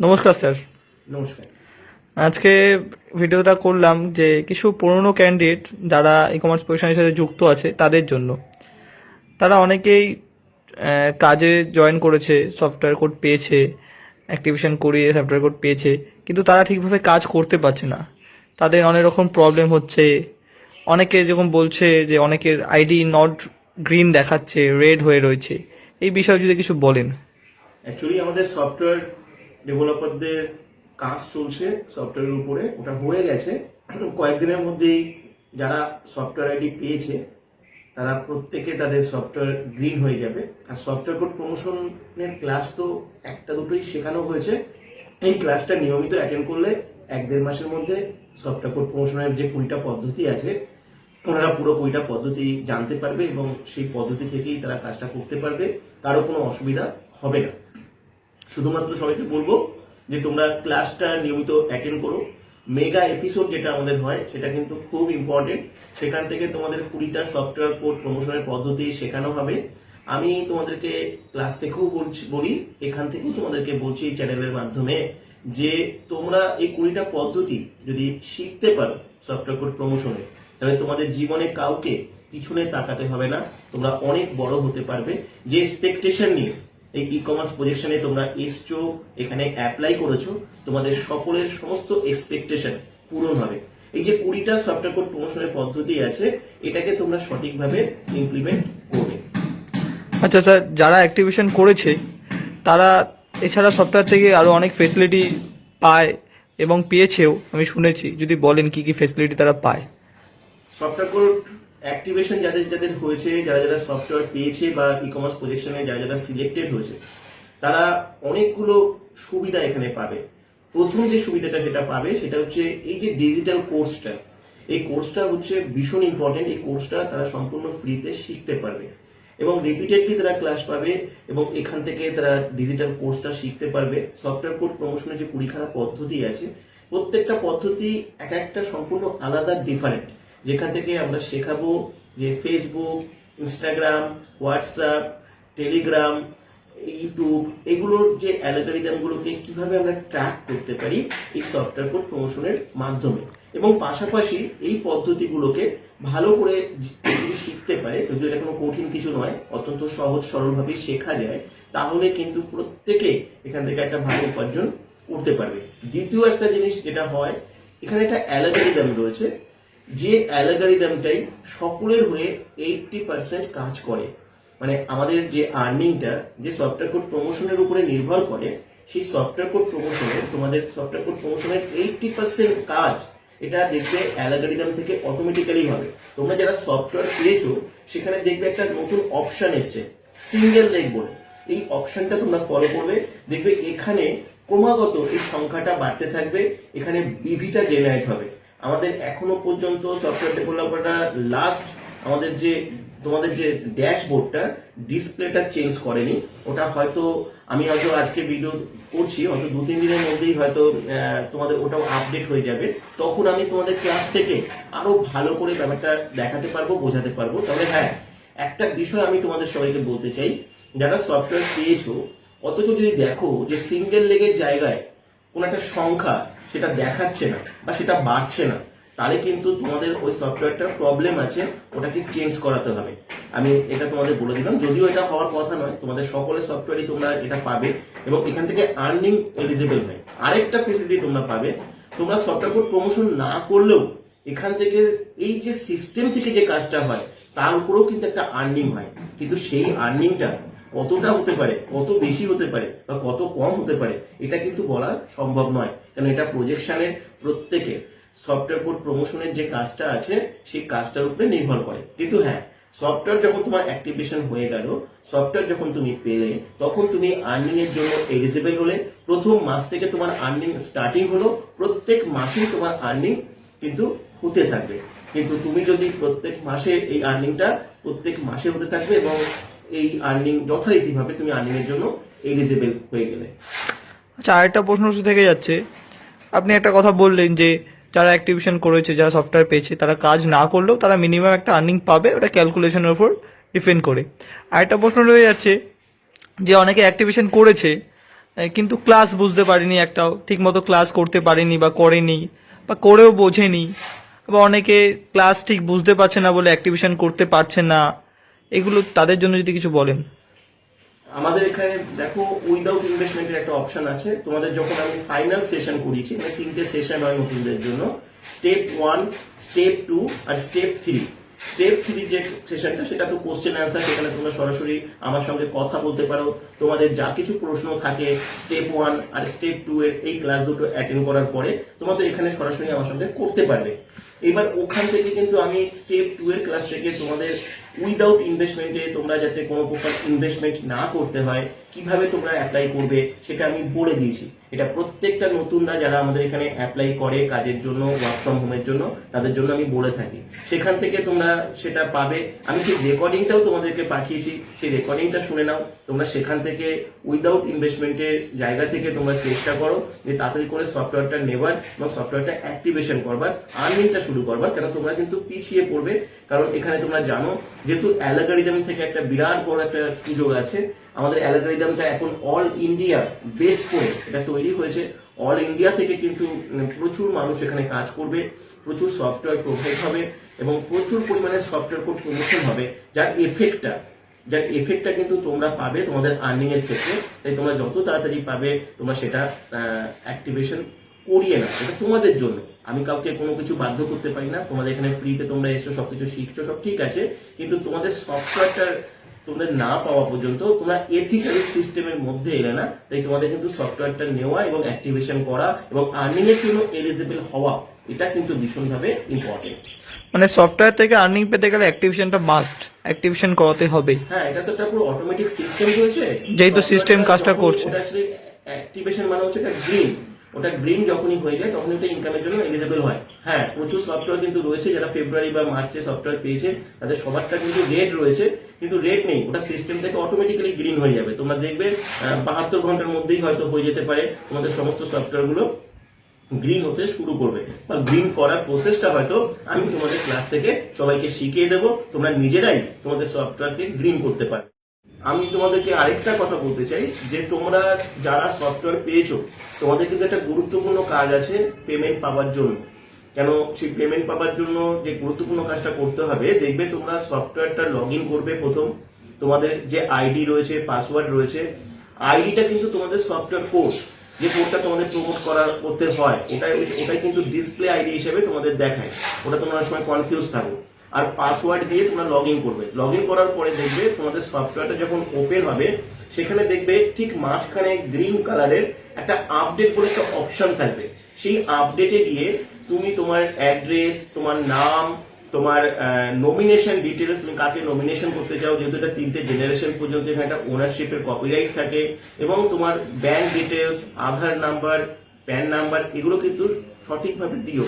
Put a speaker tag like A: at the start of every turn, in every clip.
A: নমস্কার স্যার।
B: নমস্কার।
A: আজকে ভিডিওটা করলাম যে কিছু পুরনো ক্যান্ডিডেট যারা ই কমার্স প্রফেশনের সাথে যুক্ত আছে তাদের জন্য। তারা অনেকেই কাজে জয়েন করেছে সফটওয়্যার কোড পেয়েছে অ্যাক্টিভেশন করিয়ে সফটওয়্যার কোড পেয়েছে কিন্তু তারা ঠিকভাবে কাজ করতে পারছে না। তাদের অনেক রকম প্রবলেম হচ্ছে। অনেকে যেরকম বলছে যে অনেকের আইডি নট গ্রিন দেখাচ্ছে রেড হয়ে রয়েছে। এই বিষয়ে যদি কিছু বলেন।
B: অ্যাকচুয়ালি আমাদের সফটওয়্যার ডেভেলপারদের কাজ চলছে সফটওয়্যারের উপরে, ওটা হয়ে গেছে। কয়েকদিনের মধ্যেই যারা সফটওয়্যার আইডি পেয়েছে, তারা প্রত্যেকে তাদের সফটওয়্যার গ্রিন হয়ে যাবে। আর সফটওয়্যার কোড প্রমোশনের ক্লাস তো একটা দুটোই শেখানো হয়েছে। এই ক্লাসটা নিয়মিত অ্যাটেন্ড করলে এক দেড় মাসের মধ্যে সফটওয়্যার কোড প্রমোশনের যে কুড়িটা পদ্ধতি আছে, ওনারা পুরো কুড়িটা পদ্ধতি জানতে পারবে এবং সেই পদ্ধতি থেকেই তারা কাজটা করতে পারবে। কারও কোনো অসুবিধা হবে না। শুধুমাত্র সবাইকে বলব যে তোমরা ক্লাসটা নিয়মিত অ্যাটেন্ড করো। মেগা এপিসোড যেটা আমাদের হয়, সেটা কিন্তু খুব ইম্পর্টেন্ট সেখান থেকে তোমাদের কুড়িটা সফটওয়্যার কোড প্রমোশনের পদ্ধতি শেখানো হবে। আমি তোমাদেরকে ক্লাস থেকেও বলছি, বলি, এখান থেকেও তোমাদেরকে বলছি এই চ্যানেলের মাধ্যমে যে তোমরা এই কুড়িটা পদ্ধতি যদি শিখতে পারো সফটওয়্যার কোড প্রমোশনে তাহলে তোমাদের জীবনে কাউকে পিছনে তাকাতে হবে না। তোমরা অনেক বড় হতে পারবে। যে এক্সপেকটেশন নিয়ে এই ই কমার্স প্রজেকশনে তোমরা এসছো এখানে অ্যাপ্লাই করেছ তোমাদের সকলের সমস্ত এক্সপেকটেশন পূরণ হবে। এই যে কুড়িটা সফটওয়্যার কোড প্রমোশনের পদ্ধতি আছে এটাকে তোমরা সঠিকভাবে ইমপ্লিমেন্ট করবে।
A: আচ্ছা স্যার যারা অ্যাক্টিভেশন করেছে তারা এছাড়া সফটওয়্যার থেকে আরও অনেক ফেসিলিটি পায় এবং পেয়েছেও আমি শুনেছি। যদি বলেন কি কি ফেসিলিটি তারা পায়?
B: সফটওয়্যার কোড অ্যাক্টিভেশন যাদের যাদের হয়েছে, যারা যারা সফটওয়্যার পেয়েছে বা ই কমার্স প্রজেকশনে যারা যারা সিলেক্টেড হয়েছে, তারা অনেকগুলো সুবিধা এখানে পাবে। প্রথম যে সুবিধাটা সেটা পাবে, সেটা হচ্ছে এই যে ডিজিটাল কোর্সটা এই কোর্সটা হচ্ছে ভীষণ ইম্পর্টেন্ট এই কোর্সটা তারা সম্পূর্ণ ফ্রিতে শিখতে পারবে। এবং রিপিটেডলি তারা ক্লাস পাবে এবং এখান থেকে তারা ডিজিটাল কোর্সটা শিখতে পারবে। সফটওয়্যার কোড প্রমোশনের যে কুড়িখানা পদ্ধতি আছে, প্রত্যেকটা পদ্ধতি এক একটা সম্পূর্ণ আলাদা ডিফারেন্ট যেখান থেকে আমরা শেখাবো যে Facebook Instagram WhatsApp Telegram YouTube এগুলোর যে অ্যালগোরিদমগুলোকে কীভাবে আমরা ট্র্যাক করতে পারি এই সফটওয়্যার কোড প্রমোশনের মাধ্যমে। এবং পাশাপাশি এই পদ্ধতিগুলোকে ভালো করে যদি শিখতে পারে, যদিও এটা কোনো কঠিন কিছু নয়, অত্যন্ত সহজ সরলভাবে শেখা যায়, তাহলে কিন্তু প্রত্যেকে এখান থেকে একটা ভালো উপার্জন করতে পারবে। দ্বিতীয় একটা জিনিস যেটা হয়, এখানে একটা অ্যালগোরিদম রয়েছে যে অ্যালগারিদমটাই সকলের হয়ে এইটটি পার্সেন্ট কাজ করে মানে আমাদের যে আর্নিংটা যে সফটওয়্যার কোড প্রমোশনের উপরে নির্ভর করে, সেই সফটওয়্যার কোড প্রমোশনে তোমাদের সফটওয়্যার কোড প্রমোশনের এইটটি পার্সেন্ট কাজ এটা দেখবে অ্যালগারিদম থেকে অটোমেটিক্যালি হবে। তোমরা যারা সফটওয়্যার পেয়েছ, সেখানে দেখবে একটা নতুন অপশন এসছে সিঙ্গেল লেগ বলে এই অপশনটা তোমরা ফলো করবে, দেখবে এখানে ক্রমাগত এই সংখ্যাটা বাড়তে থাকবে, এখানে বিভিটা জেনারেট হবে। আমাদের এখনও পর্যন্ত সফটওয়্যার ডেভেলপাররা লাস্ট আমাদের যে, তোমাদের যে ড্যাশবোর্ডটা ডিসপ্লেটা চেঞ্জ করেনি। ওটা হয়তো আমি হয়তো আজকে ভিডিও করছি, হয়তো দু, তিন দিনের মধ্যেই হয়তো তোমাদের ওটাও আপডেট হয়ে যাবে। তখন আমি তোমাদের ক্লাস থেকে আরও ভালো করে ব্যাপারটা দেখাতে পারব, বোঝাতে পারব। তবে হ্যাঁ একটা বিষয় আমি তোমাদের সবাইকে বলতে চাই। যারা সফটওয়্যার পেয়েছ, অথচ যদি দেখো যে সিঙ্গেল লেগের জায়গায় কোন একটা সংখ্যা সেটা দেখাচ্ছে না বা সেটা বাড়ছে না। তাহলে কিন্তু তোমাদের ওই সফটওয়্যারটার প্রবলেম আছে, ওটাকে চেঞ্জ করাতে হবে। আমি এটা তোমাদের বলে দিলাম। যদিও এটা হওয়ার কথা নয়, তোমাদের সকলের সফটওয়্যারই তোমরা এটা পাবে এবং এখান থেকে আর্নিং এলিজিবল হয়। আরেকটা ফেসিলিটি তোমরা পাবে। তোমরা সফটওয়্যার কোড প্রমোশন না করলেও এখান থেকে এই যে সিস্টেম থেকে যে কাজটা হয়, তার উপরেও কিন্তু একটা আর্নিং হয়। কিন্তু সেই আর্নিংটা কতটা হতে পারে, কত বেশি হতে পারে বা কত কম হতে পারে, এটা কিন্তু বলা সম্ভব নয়। কারণ এটা প্রজেকশনের প্রত্যেকে সফটওয়্যার কোড প্রমোশনের যে কাজটা আছে, সেই কাজটার উপরে নির্ভর করে। কিন্তু হ্যাঁ সফটওয়্যার যখন তোমার অ্যাক্টিভেশন হয়ে গেল সফটওয়্যার যখন তুমি পেলে, তখন তুমি আর্নিং এর জন্য এলিজিবল হলে, প্রথম মাস থেকে তোমার আর্নিং স্টার্টিং হলো, প্রত্যেক মাসেই তোমার আর্নিং কিন্তু হতে থাকবে। কিন্তু তুমি যদি প্রত্যেক মাসে এই আর্নিংটা প্রত্যেক মাসে হতে থাকবে এবং এই আর্নিং যথারীতিভাবে তুমি আর্নিং এর জন্য এলিজিবল হয়ে গেলে।
A: আচ্ছা আরেকটা প্রশ্ন থেকে যাচ্ছে। আপনি একটা কথা বললেন যে, যারা অ্যাক্টিভেশন করেছে, যারা সফটওয়্যার পেয়েছে, তারা কাজ না করলেও তারা মিনিমাম একটা আর্নিং পাবে, ওটা ক্যালকুলেশনের উপর ডিপেন্ড করে। আরেকটা প্রশ্ন রয়ে যাচ্ছে, যে অনেকে অ্যাক্টিভেশন করেছে কিন্তু ক্লাস বুঝতে পারেনি, একটাও ঠিকমতো ক্লাস করতে পারেনি বা করেনি, বা করেও বোঝেনি, বা অনেকে ক্লাস ঠিক বুঝতে পারছে না বলে অ্যাক্টিভেশন করতে পারছে না এগুলো তাদের জন্য যদি কিছু বলেন।
B: আমাদের এখানে দেখো উইদাউট ইনভেস্টমেন্টের একটা অপশন আছে। তোমাদের যখন আমি ফাইনাল সেশন করিয়েছি মানে তিনটে সেশন হয় নতুনদের জন্য স্টেপ ওয়ান স্টেপ টু আর স্টেপ থ্রি স্টেপ থ্রি যে সেশনটা সেটা তো কোশ্চেন অ্যান্সার সেখানে তোমরা সরাসরি আমার সঙ্গে কথা বলতে পারো। তোমাদের যা কিছু প্রশ্ন থাকে স্টেপ ওয়ান আর স্টেপ টু এর এই ক্লাস দুটো অ্যাটেন্ড করার পরে, তোমরা তো এখানে সরাসরি আমার সঙ্গে করতে পারবে। এবার ওখান থেকে কিন্তু আমি স্টেপ টু এর ক্লাস থেকে তোমাদের উইদাউট ইনভেস্টমেন্টে তোমরা যাতে কোনো প্রকার ইনভেস্টমেন্ট না করতে হয়, কীভাবে তোমরা অ্যাপ্লাই করবে, সেটা আমি বলে দিয়েছি। এটা প্রত্যেকটা নতুনরা যারা আমাদের এখানে অ্যাপ্লাই করে কাজের জন্য ওয়ার্ক ফ্রম হোমের জন্য, তাদের জন্য আমি বলে থাকি। সেখান থেকে তোমরা সেটা পাবে। আমি সেই রেকর্ডিংটাও তোমাদেরকে পাঠিয়েছি। সেই রেকর্ডিংটা শুনে নাও। তোমরা সেখান থেকে উইদাউট ইনভেস্টমেন্টের জায়গা থেকে তোমরা চেষ্টা করো যে তাড়াতাড়ি করে সফটওয়্যারটা নেবার এবং সফটওয়্যারটা অ্যাক্টিভেশন করবার আর্নিংটা শুরু করবার। কেন? তোমরা কিন্তু পিছিয়ে পড়বে। কারণ এখানে তোমরা জানো যেহেতু অ্যালাগারিদম থেকে একটা বিরাট বড় একটা সুযোগ আছে, আমাদের অ্যালাগারিদমটা এখন অল ইন্ডিয়া বেস করে এটা তৈরি হয়েছে। অল ইন্ডিয়া থেকে কিন্তু প্রচুর মানুষ এখানে কাজ করবে, প্রচুর সফটওয়্যার প্রোভাইড হবে এবং প্রচুর পরিমাণে সফটওয়্যার কোড প্রমোশন হবে, যার এফেক্টটা যার এফেক্টটা কিন্তু তোমরা পাবে তোমাদের আর্নিং এর ক্ষেত্রে। তাই তোমরা যত তাড়াতাড়ি পাবে, তোমরা সেটা অ্যাক্টিভেশন করিয়ে না এটা তোমাদের জন্য। আমি কাউকে কোনো কিছু বাধ্য করতে পারি না। তোমাদের এখানে ফ্রিতে তোমরা এসছো সবকিছু শিখছো সব ঠিক আছে। কিন্তু তোমাদের সফটওয়্যারটার তোমাদের না পাওয়া পর্যন্ত তোমরা এথিক্যাল সিস্টেমের মধ্যে এলে না তাই তোমাদের কিন্তু সফটওয়্যারটা নেওয়া এবং অ্যাক্টিভেশন করা এবং আর্নিং এর জন্য এলিজিবল হওয়া এটা কিন্তু ভীষণভাবে ইম্পর্টেন্ট
A: মানে সফটওয়্যার থেকে আর্নিং পেতে গেলে অ্যাক্টিভেশনটা মাস্ট অ্যাক্টিভেশন করাতে হবে।
B: হ্যাঁ এটা তো একটা পুরো অটোমেটিক সিস্টেম রয়েছে।
A: যেহেতু সিস্টেম কাজটা করছে।
B: অ্যাক্টিভেশন মানে হচ্ছে একটা গ্রিন ওটা গ্রিন যখনই হয়ে যায়, তখনই ওটা ইনকামের জন্য এলিজিবল হয়। হ্যাঁ প্রচুর সফটওয়্যার কিন্তু রয়েছে যারা ফেব্রুয়ারি বা মার্চে সফটওয়্যার পেয়েছে, তাদের সবারটা কিন্তু রেড রয়েছে, কিন্তু রেড নেই। ওটা সিস্টেম থেকে অটোমেটিক্যালি গ্রিন হয়ে যাবে। তোমরা দেখবে বাহাত্তর ঘণ্টার মধ্যেই হয়তো হয়ে যেতে পারে। তোমাদের সমস্ত সফটওয়্যারগুলো গ্রিন হতে শুরু করবে। বা গ্রিন করার প্রসেসটা হয়তো আমি তোমাদের ক্লাস থেকে সবাইকে শিখিয়ে দেবো। তোমরা নিজেরাই তোমাদের সফটওয়্যারকে গ্রিন করতে পারবে। আমি তোমাদেরকে আরেকটা কথা বলতে চাই, যে তোমরা যারা সফটওয়্যার পেয়েছ, তোমাদের কিন্তু একটা গুরুত্বপূর্ণ কাজ আছে পেমেন্ট পাওয়ার জন্য। কেন সেই পেমেন্ট পাওয়ার জন্য যে গুরুত্বপূর্ণ কাজটা করতে হবে, দেখবে তোমরা সফটওয়্যারটা লগ ইন করবে প্রথম। তোমাদের যে আইডি রয়েছে পাসওয়ার্ড রয়েছে আইডিটা কিন্তু তোমাদের সফটওয়্যার কোড যে কোডটা তোমাদের প্রমোট করা, করতে হয় ওটাই ওটাই কিন্তু ডিসপ্লে আইডি হিসেবে তোমাদের দেখায়। ওটা তোমরা সময় কনফিউজ থাকো। আর পাসওয়ার্ড দিয়ে তোমরা লগ ইন করবে। লগ ইন করার পরে দেখবে তোমাদের সফটওয়্যারটা যখন ওপেন হবে, সেখানে দেখবে ঠিক মাঝখানে গ্রিন কালারের একটা আপডেট বলে একটা অপশন থাকবে। সেই আপডেটে গিয়ে তুমি তোমার অ্যাড্রেস তোমার নাম, তোমার নমিনেশন ডিটেলস তুমি কাকে নমিনেশন করতে চাও, যেহেতু এটা তিনটে জেনারেশন পর্যন্ত এখানে একটা ওনারশিপের কপিরাইট থাকে, এবং তোমার bank details Aadhaar number PAN number এগুলো কিন্তু সঠিকভাবে দিও।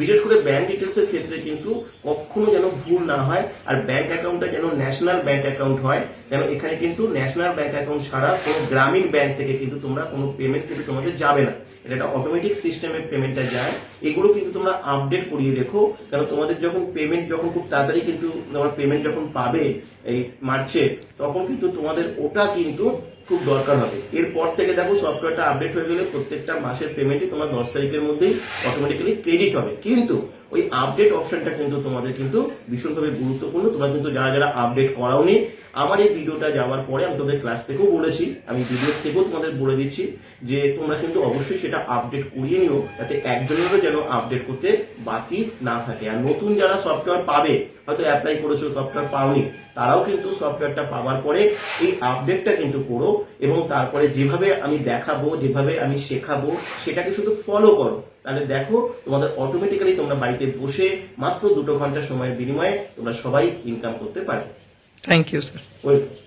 B: বিশেষ করে ব্যাংক ডিটেলসের ক্ষেত্রে কিন্তু কখনো যেন ভুল না হয় আর ব্যাংক অ্যাকাউন্টটা যেন ন্যাশনাল ব্যাংক অ্যাকাউন্ট হয়, কেন এখানে কিন্তু ন্যাশনাল ব্যাংক অ্যাকাউন্ট ছাড়া কোনো গ্রামীণ ব্যাংক থেকে কিন্তু তোমরা কোনো পেমেন্ট কিন্তু তোমাদের যাবে না। এটা একটা অটোমেটিক সিস্টেমে পেমেন্টটা যায়। এগুলো কিন্তু তোমরা আপডেট করিয়ে রেখো কেন তোমাদের যখন পেমেন্ট যখন খুব তাড়াতাড়ি কিন্তু তোমার পেমেন্ট যখন পাবে এই মার্চে, তখন কিন্তু তোমাদের ওটা কিন্তু খুব দরকার হবে। এরপর থেকে দেখো সফটওয়্যারটা আপডেট হয়ে গেলে প্রত্যেকটা মাসের পেমেন্টই তোমার দশ তারিখের মধ্যেই অটোমেটিক্যালি ক্রেডিট হবে। কিন্তু ওই আপডেট অপশনটা কিন্তু তোমাদের কিন্তু ভীষণভাবে গুরুত্বপূর্ণ। তোমরা কিন্তু যারা যারা আপডেট করাও করাওনি, আমার এই ভিডিওটা যাওয়ার পরে আমি তোমাদের ক্লাস থেকেও বলেছি, আমি ভিডিও থেকেও তোমাদের বলে দিচ্ছি যে তোমরা কিন্তু অবশ্যই সেটা আপডেট করিয়ে নিও, যাতে একজনেরও যেন আপডেট করতে বাকি না থাকে। আর নতুন যারা সফটওয়্যার পাবে হয়তো অ্যাপ্লাই করেছ সফটওয়্যার পাওনি তারাও কিন্তু সফটওয়্যারটা পাওয়ার পরে এই আপডেটটা কিন্তু করো এবং তারপরে যেভাবে আমি দেখাবো যেভাবে আমি শেখাবো সেটাকে শুধু ফলো করো। তাহলে দেখো তোমাদের অটোমেটিক্যালি তোমরা বাড়িতে বসে মাত্র দুটো ঘণ্টা সময়ের বিনিময়ে তোমরা সবাই ইনকাম করতে পারো
A: থ্যাংক ইউ স্যার
B: ওয়েলকাম